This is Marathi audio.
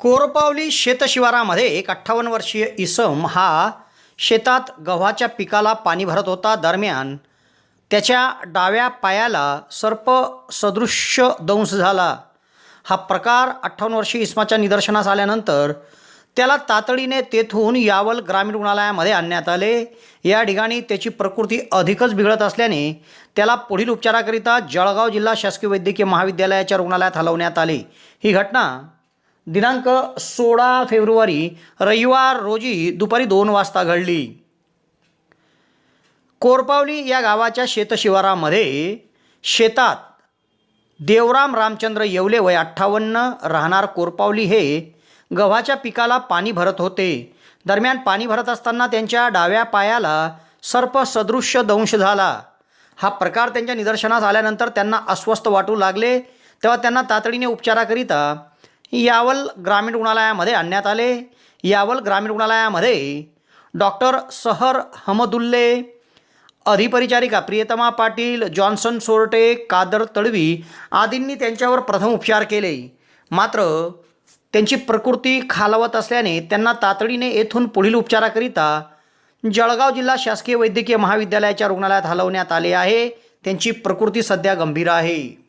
कोरपावली शेतशिवारामध्ये एक अठ्ठावन्न वर्षीय इसम हा शेतात गव्हाच्या पिकाला पाणी भरत होता. दरम्यान त्याच्या डाव्या पायाला सर्प सदृश्य दंश झाला. हा प्रकार अठ्ठावन्न वर्षीय इसमाच्या निदर्शनास आल्यानंतर त्याला तातडीने तेथून यावल ग्रामीण रुग्णालयामध्ये आणण्यात आले. या ठिकाणी त्याची प्रकृती अधिकच बिघडत असल्याने त्याला पुढील उपचाराकरिता जळगाव जिल्हा शासकीय वैद्यकीय महाविद्यालयाच्या रुग्णालयात हलवण्यात आले. ही घटना दिनांक सोळा फेब्रुवारी रविवार रोजी दुपारी दोन वाजता घडली. कोरपावली या गावाच्या शेतशिवारामध्ये शेतात देवराम रामचंद्र येवले वय अठ्ठावन्न राहणार कोरपावली हे गव्हाच्या पिकाला पाणी भरत होते. दरम्यान पाणी भरत असताना त्यांच्या डाव्या पायाला सर्प सदृश्य दंश झाला. हा प्रकार त्यांच्या निदर्शनास आल्यानंतर त्यांना अस्वस्थ वाटू लागले. तेव्हा त्यांना तातडीने उपचाराकरिता यावल ग्रामीण रुग्णालयामध्ये आणण्यात आले. यावल ग्रामीण रुग्णालयामध्ये डॉक्टर सहर हमदुल्ले अधिपरिचारिका प्रियतमा पाटील जॉन्सन सोरटे कादर तळवी आदींनी त्यांच्यावर प्रथम उपचार केले. मात्र त्यांची प्रकृती खालवत असल्याने त्यांना तातडीने येथून पुढील उपचाराकरिता जळगाव जिल्हा शासकीय वैद्यकीय महाविद्यालयाच्या रुग्णालयात हलवण्यात आले आहे. त्यांची प्रकृती सध्या गंभीर आहे.